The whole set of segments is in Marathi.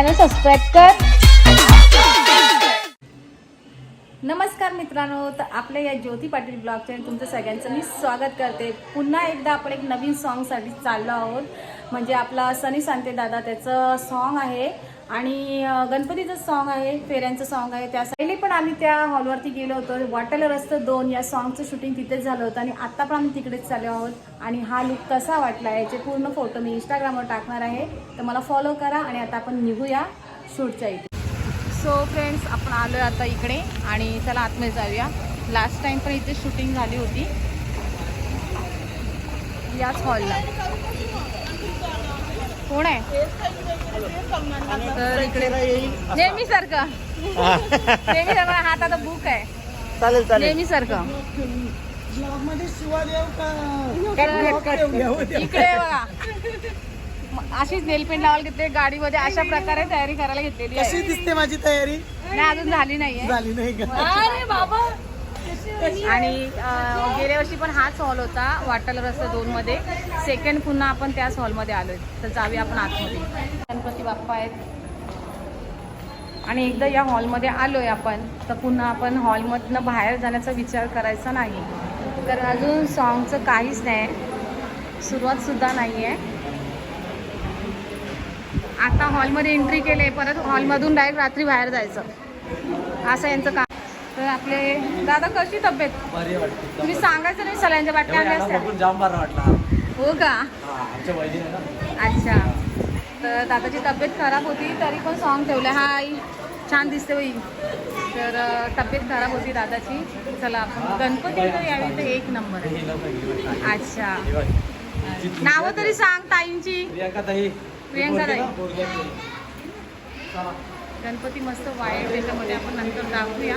चॅनल सबस्क्राईब कर. नमस्कार मित्रांनो तर आपल्या या ज्योती पाटील ब्लॉगच्या तुमचं सगळ्यांचं मी स्वागत करते. पुन्हा एकदा आपण एक नवीन सॉन्गसाठी चाललो आहोत. म्हणजे आपला सनी सांते दादा त्याचं सॉन्ग आहे आणि गणपतीचं सॉन्ग आहे फेऱ्यांचं सॉन्ग आहे. त्या पहिले पण आम्ही त्या हॉलवरती गेलो होतो. वाटायला रस्तं दोन या सॉन्गचं शूटिंग तिथेच झालं होतं आणि आत्ता पण आम्ही तिकडेच चाललो आहोत. आणि हा लुक कसा वाटला याचे पूर्ण फोटो मी इंस्टाग्रामवर टाकणार आहे. तर मला फॉलो करा आणि आता आपण निघूया शूटच्या इथे. सो फ्रेंड्स आपण आलो आता इकडे आणि चला आतमध्ये जाऊया. लास्ट टाइम पण इथे शूटिंग झाली होती. याच हॉलला कोण आहे? तर इकडे नेहमी सारखं नेहमी सारखं हात आता बुक आहे. चालेल चालेल. नेहमी सारखं मध्ये इकडे बघा. म- अशीच नेलपेंट लावायला घेतली गाडीमध्ये अशा प्रकारे तयारी करायला घेतलेली कशी आहे दिसते माझी तयारी? नाही अजून झाली नाहीये. झाली नाही का? अरे बाबा. आणि गेल्या वर्षी पण हाच हॉल होता वाटल रस्ता दोन मध्ये. सेकंड पुन्हा आपण त्याच हॉलमध्ये आलोय. तर जाऊया आपण आतमध्ये. गणपती बाप्पा आहेत. आणि एकदा या हॉलमध्ये आलोय आपण तर पुन्हा आपण हॉलमधनं बाहेर जाण्याचा विचार करायचा नाही. कारण अजून सॉन्गचं काहीच नाही. सुरुवातसुद्धा नाही आहे आता हॉलमध्ये एंट्री केले परत हॉलमधून डायरेक्ट रात्री बाहेर जायचं. असं यांचं काम आपले दादा कशी तब्येत? बरी वाटते. तुम्ही सांगायचं नाही सलांच्या बाटल्या आणल्या असत्या. जाम बरं वाटला. हो का? हा आमच्या वहिनी अच्छा. तर दादाची तब्येत खराब होती तरी पण सॉन्ग ठेवलं हाय छान दिसते बाई. तर तब्येत खराब होती दादाची. चला आपण गणपती तर यावेळी तर एक नंबर. आहे हे. अच्छा. हे नावं तरी सांग ताईंची. प्रियांका ताई. प्रियांका. गणपती मस्त वाईट त्याच्यामध्ये आपण नंतर दाखवूया.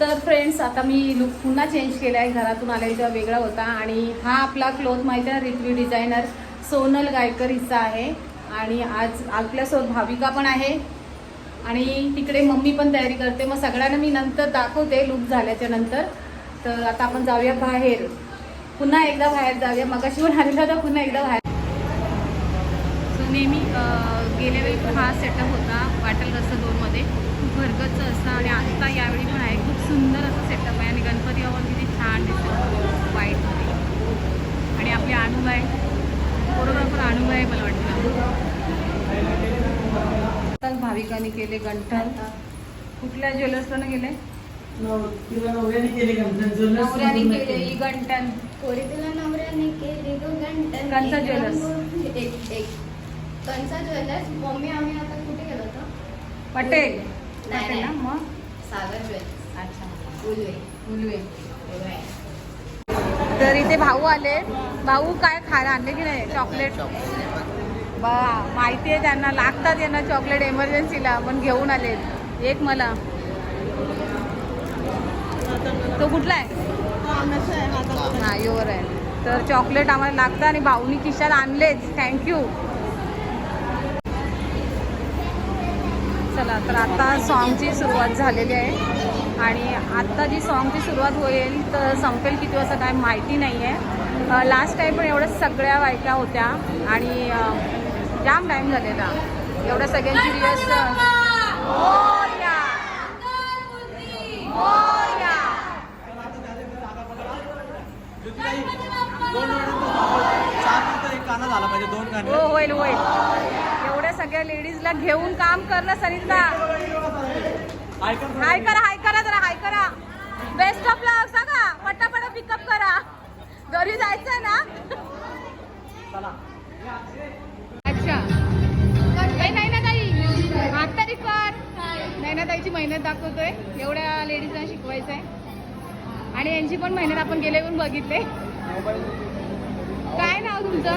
तर फ्रेंड्स आता मी लुक पुन्हा चेंज केला आहे घरातून आलेला तेव्हा वेगळा होता आणि हा आपला क्लोथ माहिती आहे रिव्ह्यू डिझायनर सोनल गायकर हिचा आहे. आणि आज आपल्यासोबत भाविका पण आहे. आणि तिकडे मम्मी पण तयारी करते. मग सगळ्यांना मी नंतर दाखवते लुक झाल्याच्यानंतर. तर आता आपण जाऊया बाहेर. पुन्हा एकदा बाहेर जाऊया. मगाशी पण आलेला होता पुन्हा एकदा बाहेर. सो नेहमी गेल्या वेळी पण हा सेटअप होता. वाटल रस्ता दोनमध्ये. खूप भरगतचं असतं आणि आत्ता यावेळी पण आहे. खूप सुंदर असं सेटअप आहे आणि गणपती बाबा किती छान दिसतं. व्हाईटमध्ये आणि आपली अनुभव आहे फोटोग्राफर अनुभव आहे मला वाटतं भाविकांनी केले गंठन. कुठल्या ज्वेलर्सला गेले नवऱ्याने केले नवऱ्याने. ही गंठन. कोरी तुला नवऱ्याने केली गं गंटन कंचा एक ज्वेलर्स. एक एक. कंचा ज्वेलर्स मम्मी आम्ही आता कुठे गेलो होतो? पटेल. नाही, ना. मग? सागर ज्वेलर्स. तर इथे भाऊ आले. भाऊ काय खायला आणले की नाही? चॉकलेट. बा माहिती आहे त्यांना. लागतात यांना चॉकलेट एमर्जन्सीला पण घेऊन आले एक मला. तो कुठला आहे? हा योर आहे. तर चॉकलेट आम्हाला लागतं आणि भाऊनी खिशात आणलेच थँक्यू चला तर आता सॉन्गची सुरुवात झालेली आहे. आणि आत्ता जी सॉन्गची सुरुवात होईल तर संपेल किती असं काय माहिती नाही आहे लास्ट टाईम पण एवढ्या सगळ्या बायका होत्या आणि जाम टाईम झालेला एवढ्या सगळ्यांची रिहर्सल हो होईल होईल. एवढ्या सगळ्या लेडीजला घेऊन काम करणं सरिता. हाय करा हाय करा जरा हाय करा. बेस्ट ऑफ लक सांगा. पटापट पिकअप करा. घरी जायचंय ना? चला. अच्छा. काही नाही ना ताई. हात तरी कर. नाही ना ताईची मेहनत दाखवतोय. एवढ्या लेडीजला शिकवायचं आहे आणि यांची पण मेहनत आपण गेले पण बघितले. काय नाव तुमचं?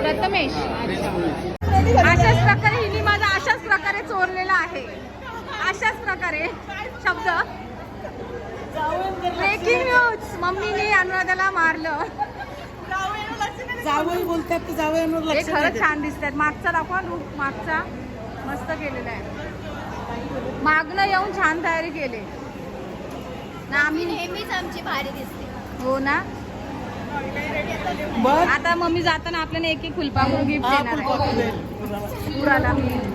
प्रथमेश अशाच प्रकारे हिने माझा अशाच प्रकारे चोरलेला आहे. प्रकारे. शब्द. ब्रेकिंग न्यूज मम्मीने अनुराधाला मारलं. जावई बोलतात तर जावयांवर हे लक्ष खरंच नाही. छान दिसतात मागचा दाखवा लूक मागचा. मस्त केलेला आहे. मागणं येऊन छान तयारी केली. ना आम्ही नेहमीच आमची भारी दिसते. हो ना? बघ आता मम्मी जाताना आपल्याला एक एक फुलपाखरू गिफ्ट हा, देणार फुलपाखरू आहे देईल. पुराला ताई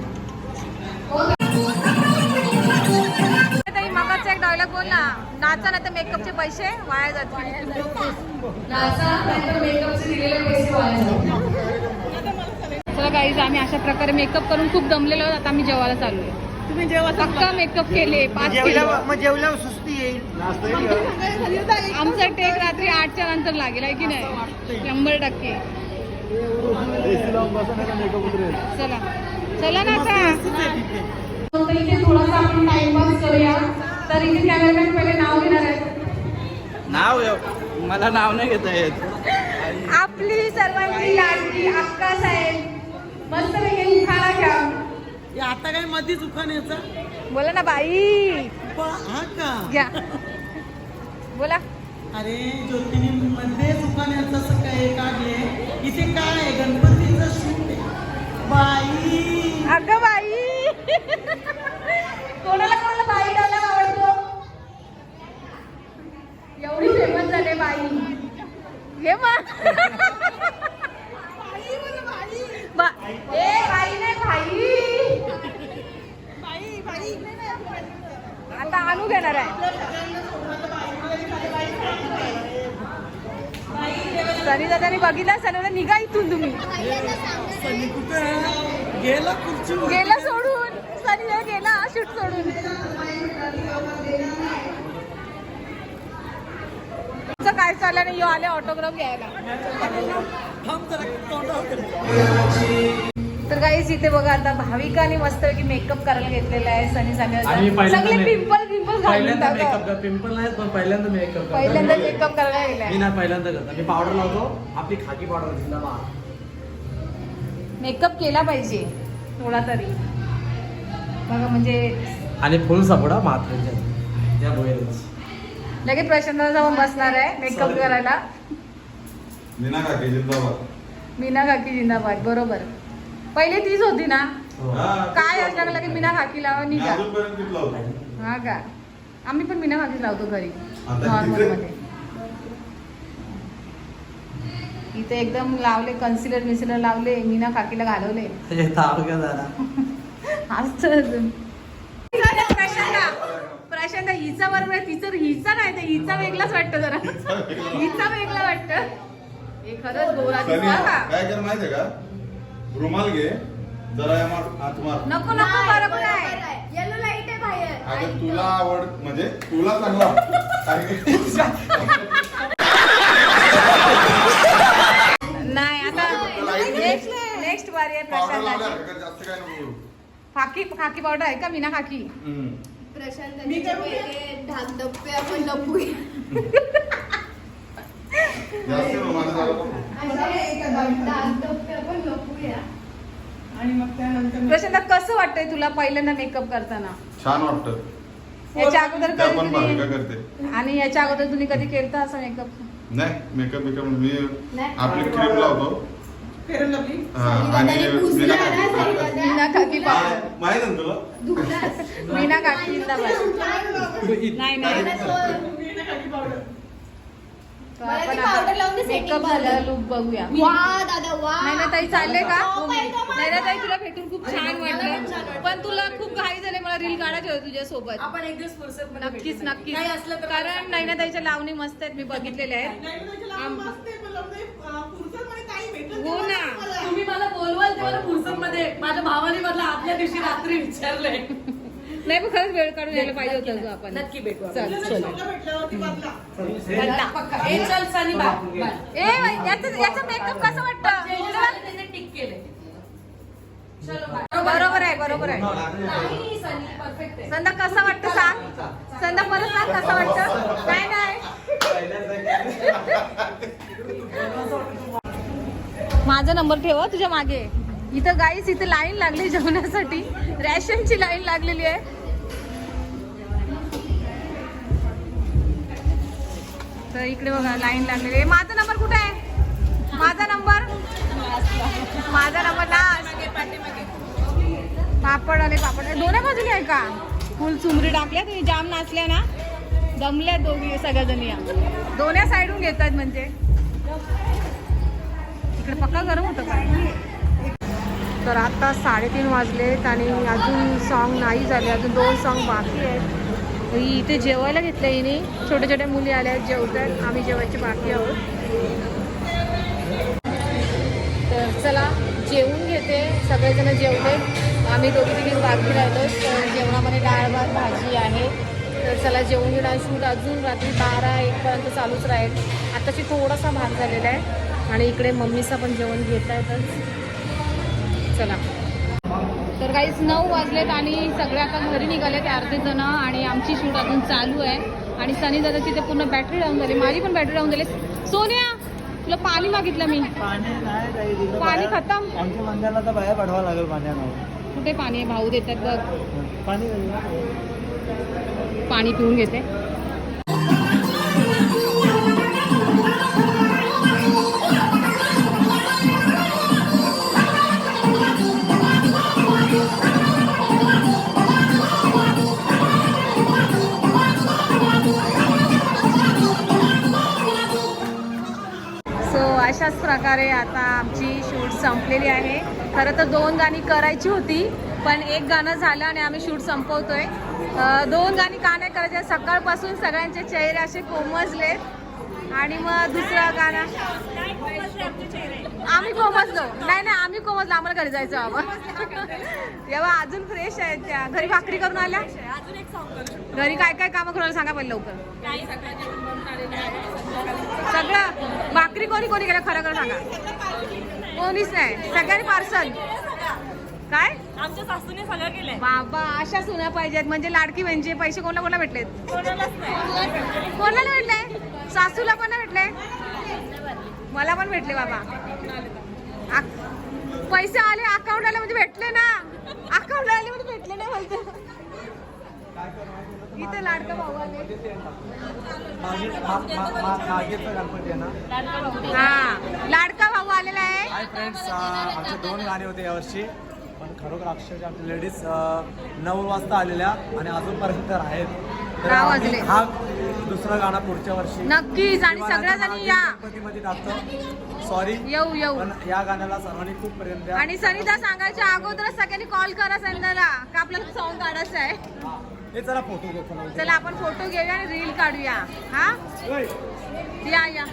डायलॉग बोल ना. नाचा नाही तर मेकअपचे पैसे वाया जातील. चला गाईज आम्ही अशा प्रकारे मेकअप करून खूप दमलेलो आहोत. आता आम्ही जेवायला चालू आहे. तुम्ही जेव्हा पक्का मेकअप केले पाच किलो. जेवल्यावर मग जेवल्यावर सुस्ती येईल. आमचा टेक रात्री आठच्या नंतर लागेल आहे की नाही? शंभर टक्के. चला. चला ना आता तर इथे थोडासा आपण टाइमपास करूया तर इथे कॅमेरामॅन पहिले नाव घेणार आहेत नाव. मला नाव नाही घेता येत. आपली सर्वांची लाडकी अक्का साहेब. मस्त पैकी उखाणा घ्या आता काय मध्येच उखाण्याचा बोला ना बाई. हा का? घ्या बोला. अरे ज्योतिनी मध्ये दुकानाचं असं काय काढले इथे काय आहे? गणपतीचं शूट बाई कोणाला कोणाला बाई डायलॉग आवडतो एवढी फेमस झाले बाई हे मग बा- ए बाई नाही भाई आता आणू घेणार आहे सनी दादानी बघितलं सनी निघा इथून तुम्ही सनी कुठे आहे? गेला खुर्ची गेला सोडून. सनी गेला शूट सोडून. तुमचं काय चाललं नाही यो आले ऑटोग्राफ घ्यायला. तर काहीच इथे बघा आता भाविकाने मस्तपैकी मेकअप करायला घेतलेला आहे. सनी सांगायला सगळे पिंपल पिंपल घालून पहिल्यांदा मेकअप पिंपल नाही पण पहिल्यांदा मेकअप पहिल्यांदा मेकअप करायला मी ना पहिल्यांदा करतो. मी पावडर लावतो. आपली खाकी पावडर जिंदाबाद. मेकअप केला पाहिजे. थोडा तरी. बघा म्हणजे आणि फुल सपोडा लगेच प्रशांत जाऊन बसणार आहे मेकअप. करायला. मीना काकी जिंदाबाद. मीना काकी जिंदाबाद बरोबर. पहिले तीच होती ना? हा, काय असं लागलं की मीना काकी लावा निघा. हा का? आम्ही पण मीना काकीच लावतो घरी. नॉर्मल? मध्ये. इथे एकदम लावले कन्सिलर मिसिलर लावले मीना काकीला घालवले. प्रशांता प्रशांता हिचा बरोबर आहे तिचं हिचा नाही तर हिचा वेगळाच वाटतं जरा. हिचा वेगळा वाटतं. हे खरंच गोरा सनी, दिसला का काय कर माहितीये का? रुमाल घे जरा या मार हात मार. नको नको बरोबर आहे. येलो लाइट आहे बाहेर. अगं तुला आवड म्हणजे तुला चांगला नाही आता नेक्स्ट आहे प्रशांताची जास्त काय नको. खाकी खाकी पावडर आहे का मीना खाकी? हम्म. प्रशांत पहिले धाकधप्पे आपण लपूया जास्त रुमाल झाला नको. धाकधप्पे आपण लपूया आणि मग त्यानंतर प्रशांत कसं वाटतंय तुला पहिल्यांदा मेकअप करताना? छान वाटत. याच्या अगोदर त्या कधी पण भाविका तुम्ही करते? आणि याच्या अगोदर तुम्ही कधी केलता असं मेकअप नाही मेकअप मेकअप मी नाही. आपली क्रीम लावतो. फेरन लवली हा, आणि सनी पुसला मीना ना, सनी काकी. दादा. मीना काकी पावडर माहीत आहे ना तुला? धुतलास. मीना काकी जिंदाबाद. नाही नाही. तर मला आपण ती powder लावून दे setting मेकअप झालं. झालं लुक बघूया वा दादा वा. नाही ना ताई चालले का? Oh my God. नाही ना ताई तुला भेटून खूप छान वाटलं. पण तुला खूप घाई झाली मला रील काढायची होती तुझ्या सोबत आपण एक दिवस फुरसत मध्ये नक्कीच. नक्कीच. काही असलं तर कारण नाही ना ताईच्या लावणी मस्त आहेत मी बघितलेले आहेत. हो ना. तुम्ही मला बोलवाल तेव्हा फुरसत मध्ये माझ्या भावाने मला आदल्या दिवशी रात्री विचारलंय. नाही पण खरंच वेळ काढून यायला पाहिजे होतं ग आपण. नक्की भेटू आपण. चल चल. पक्का, पक्का. ए, चल सनी बाय बाय. ए बाई, याचं याचं मेकअप कसं वाटतं? त्याने टिक केले चलो बाय बरोबर आहे बरोबर आहे. नाही सनी परफेक्ट आहे. संदा कसं वाटतं सांग? संदा परत सांग कसं वाटतं? काय नाही. माझा नंबर ठेव तुझ्या मागे. इथं गाईस इथं लाईन लागली जेवणासाठी. रॅशनची लाईन लागलेली आहे. तर इकडे बघा लाईन लागलेली आहे. माझा नंबर कुठे आहे? माझा नंबर? माझा नंबर लास्ट पापड आले पापड. दोन्ही बाजूने आहे का? फुल चुमरी टाकल्या तुम्ही जाम नाचल्या ना? दमल्या दोघी सगळ्या जणी दोन्ही साईडून घेतात म्हणजे. इकडे पक्का गरम होतं का? तर आत्ता साडेतीन वाजलेत आणि अजून सॉन्ग नाही झाले अजून दोन सॉन्ग बाकी आहेत. ही इथे जेवायला घेतलं हिने. छोट्या छोट्या मुली आल्या आहेत जेवतात. आम्ही जेवायचे बाकी आहोत. तर चला जेवून घेते. सगळेजण जेवले. आम्ही दोघी तिघी बाकी राहिलो तर जेवणामध्ये डाळ भात भाजी आहे. तर चला जेवून घेणार शूट अजून रात्री बारा एकपर्यंत चालूच राहील. आत्ताशी थोडासा भाग झालेला आहे. आणि इकडे मम्मीचं पण जेवण घेता येतच चला. तर काहीच नऊ वाजलेत आणि सगळे आता घरी निघालेत अर्धे जण आणि आमची शूट अजून चालू आहे. आणि सनी दादाची ते पूर्ण बॅटरी डाऊन झाली. माझी पण बॅटरी डाऊन झाली. सोन्या तुला पाणी मागितलं मी. पाणी. खतम. आमच्या बाहेर लागेल कुठे पाणी आहे? भाऊ देतात बघ. पाणी पिऊन घेते. अशाच प्रकारे आता आमची शूट संपलेली आहे. खरं तर दोन गाणी करायची होती पण एक गाणं झालं आणि आम्ही शूट संपवतोय. दोन गाणी का नाही करायचे? सकाळपासून सगळ्यांचे चेहरे असे कोमजलेत. आणि मग दुसरं गाणं? आम्ही कोमजलो नाही. नाही आम्ही कोमजलो आम्हाला घरी जायचं बाबा. तेव्हा अजून फ्रेश आहेत त्या. घरी भाकरी करून आल्या? घरी काय काय कामं करून सांगा पहिले लवकर. सगळं? भाकरी कोणी कोणी केलं खरं खरं सांगा. कोणीच नाही. सगळ्यांनी पार्सल. काय? आमच्या सासूने सगळं केलंय. बाबा अशा सुना पाहिजेत. म्हणजे लाडकी म्हणजे पैसे कोणाला कोणाला भेटलेत? कोणाला भेटले? सासूला पण भेटले? मला पण भेटले बाबा. पैसे आले अकाउंट आले म्हणजे भेटले ना. अकाउंट आले म्हणजे भेटले नाही म्हणते इथे लाडका भाऊ आले. ना हा लाडका भाऊ आलेला आहे. हाय फ्रेंड्स आमचे दोन गाणे होते यावर्षी. पण खरोखर अक्षरशः आमच्या लेडीज नऊ वाजता आलेल्या आणि अजूनपर्यंत आहेत. हा दुसरं गाणं पुढच्या वर्षी. नक्कीच आणि सगळ्या जणी या. गणपतीमध्ये टाकतो. सॉरी येऊ येऊ. पण या गाण्याला सर्वांनी खूप प्रेम द्या. आणि सरिता सांगायच्या अगोदरच सगळ्यांनी कॉल करा संध्याला का आपल्याला सॉन्ग काढायचं आहे. हे चला फोटो घेऊ चला. आपण फोटो घेऊया आणि रील काढूया. हा. या या.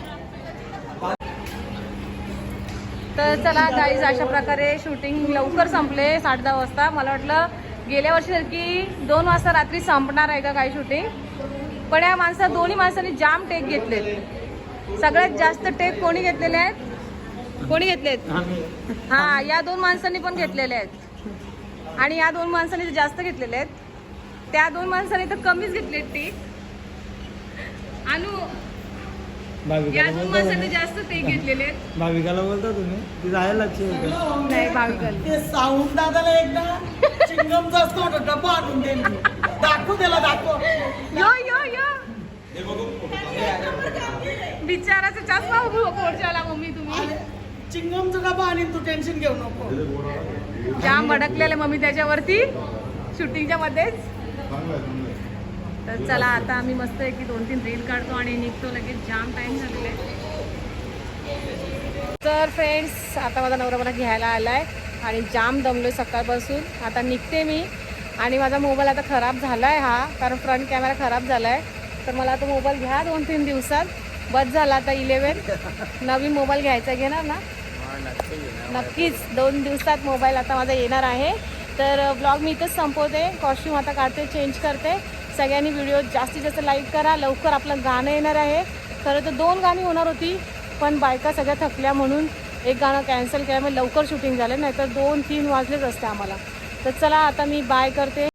तर चला गाईज अशा प्रकारे शूटिंग लवकर संपले साडे दहा वाजता. मला वाटलं गेल्या वर्षी की दोन वाजता रात्री संपणार आहे का काही शूटिंग पण या माणसा दोन्ही माणसांनी जाम टेक घेतलेत. सगळ्यात जास्त टेक कोणी घेतलेले आहेत? कोणी घेतलेत? हा या दोन माणसांनी पण घेतलेले आहेत. आणि या दोन माणसांनी जास्त घेतलेले आहेत. त्या दोन माणसांनी तर कमीच घेतले ती. अनु या दोन माणसांनी जास्त ते घेतलेले आहेत. भाविकाला बोलता तुम्ही? ती जायला लक्ष नाही भाविकल ते साऊंड दादाला एकदा चिंगमचा असतो ना डब्बा आणून दे. मी. दाखव त्याला दाखव. यो यो यो. बिचाराचा चष्मा पोरच्याला मम्मी तुम्ही. चिंगमचा डबा आणि तू टेन्शन घेऊ नको. जाम भडकलेले मम्मी त्याच्यावरती. शूटिंगच्या मध्येच. चांगलं आहे. तर चला आता आम्ही मस्त आहे की दोन तीन रील काढतो आणि निघतो लगेच. जाम टाइम झालेला आहे तर फ्रेंड्स आता माझा नवरा मला घ्यायला आहे आणि जाम दमलोय सकाळपासून. आता निघते मी. आणि माझा मोबाईल आता खराब झाला आहे हा कारण फ्रंट कॅमेरा खराब झाला आहे तर मला तो मोबाईल घ्या दोन तीन दिवसात. बस झाला आता इलेवन नवीन मोबाईल घ्यायचा घेणार ना? नक्कीच. दोन दिवसात मोबाईल आता माझा येणार आहे. तर ब्लॉग मी इथंच संपवते. कॉस्ट्यूम आता काढते चेंज करते. सगळ्यांनी व्हिडिओ जास्तीत जास्त लाईक करा. लवकर आपलं गाणं येणार आहे. खरं तर दोन गाणी होणार होती पण बायका सगळ्या थकल्या म्हणून एक गाणं कॅन्सल केल्यामुळे लवकर शूटिंग झालं नाही तर दोन तीन वाजलेच असते आम्हाला. तर चला आता मी बाय करते.